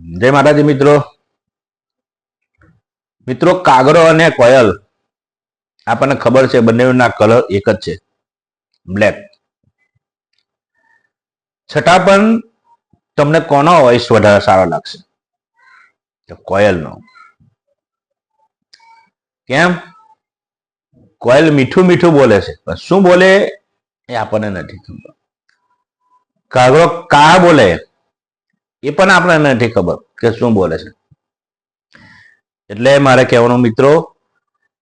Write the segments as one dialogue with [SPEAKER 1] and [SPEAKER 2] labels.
[SPEAKER 1] જય માતાજી મિત્રો. મિત્રો કાગડો અને કોયલ આપણને ખબર છે, બંનેના કલર એક જ છે. બ્લેક. છતાં પણ તમને કોનો વોઇસ વધારે સારો લાગશે? તો કોયલનો. કેમ? કોયલ મીઠું મીઠું બોલે છે. પણ શું બોલે એ આપણને નથી ખબર. કાગડો કા બોલે. એ પણ આપણને નથી ખબર કે શું બોલે છે. એટલે મારે કહેવાનું મિત્રો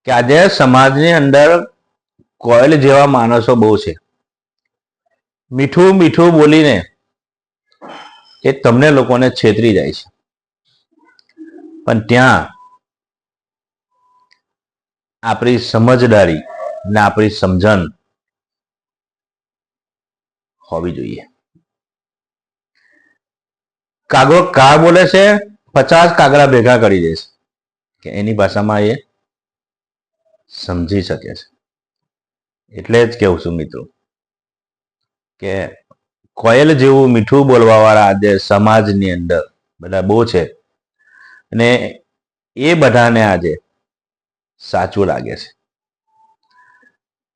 [SPEAKER 1] કે આજે સમાજની અંદર કોયલ જેવા માણસો બહુ છે. મીઠું મીઠું બોલીને એ તમને લોકોને છેતરી જાય છે. પણ ત્યાં આપણી સમજદારી ને આપણી સમજણ હોવી જોઈએ. કાગડો કા બોલે છે? પચાસ કાગડા ભેગા કરી દે છે. કે એની ભાષામાં એ સમજી શકે છે. એટલે જ કેવું છું મિત્રો કે કોયલ જેવું મીઠું બોલવાવાળા આજે સમાજની અંદર બધા બહુ છે. અને એ બધાને આજે સાચું લાગે છે.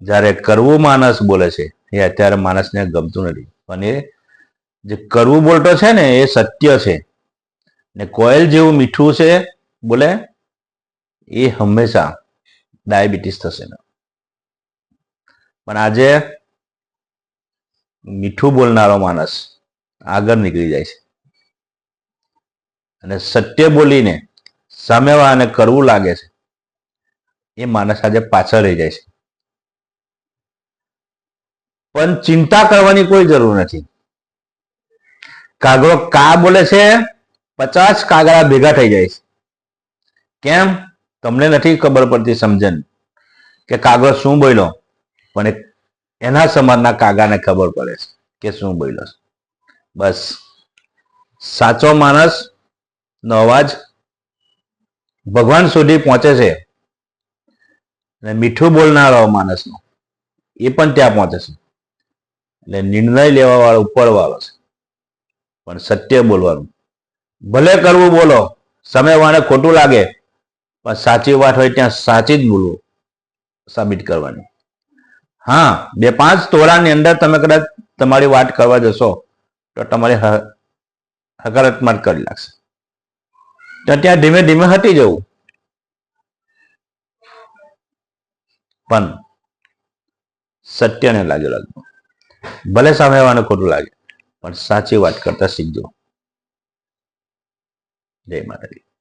[SPEAKER 1] જ્યારે કરવું માણસ બોલે છે, એ અત્યારે માણસને ગમતું નથી. પણ એ જે કરવું બોલતો છે ને, એ સત્ય છે. ને કોયલ જેવું મીઠું છે, બોલે, એ હંમેશા ડાયાબિટીસ થશે ને. પણ આજે મીઠું બોલનારો માણસ આગળ નીકળી જાય છે. અને સત્ય બોલીને સામેવાળાને કરવું લાગે છે, એ માણસ આજે પાછળ રહી જાય છે. પણ ચિંતા કરવાની કોઈ જરૂર નથી. કાગડો કા બોલે છે? પચાસ કાગડા ભેગા થઈ જાય છે. કેમ? તમને નથી ખબર પડતી સમજણ કે કાગડો શું બોલ્યો? પણ એના સમાજના કાગાને ખબર પડે છે કે શું બોલ્યો બસ. સાચો માણસ નો અવાજ ભગવાન સુધી પહોંચે છે અને મીઠું બોલનારો માણસનો એ પણ ત્યાં પહોંચે છે. એટલે નિર્ણય લેવા વાળો ઉપર વાળો છે. પણ સત્ય બોલવાનું. ભલે કરવું બોલો સમયવાને ખોટું લાગે, પણ સાચી વાત હોય ત્યાં સાચી જ બોલવું સબમિટ કરવાની. હા, બે પાંચ તોલાની અંદર તમે કદાચ તમારી વાત કરવા જશો, તો તમારી હકારાત્મક કરી લાગશે તો ત્યાં ધીમે ધીમે હટી જવું. પણ સત્યને લાગે લાગવું ભલે સામેવાને ખોટું લાગે. પણ સાચી વાત કરતા શીખજો. જય માતાજી.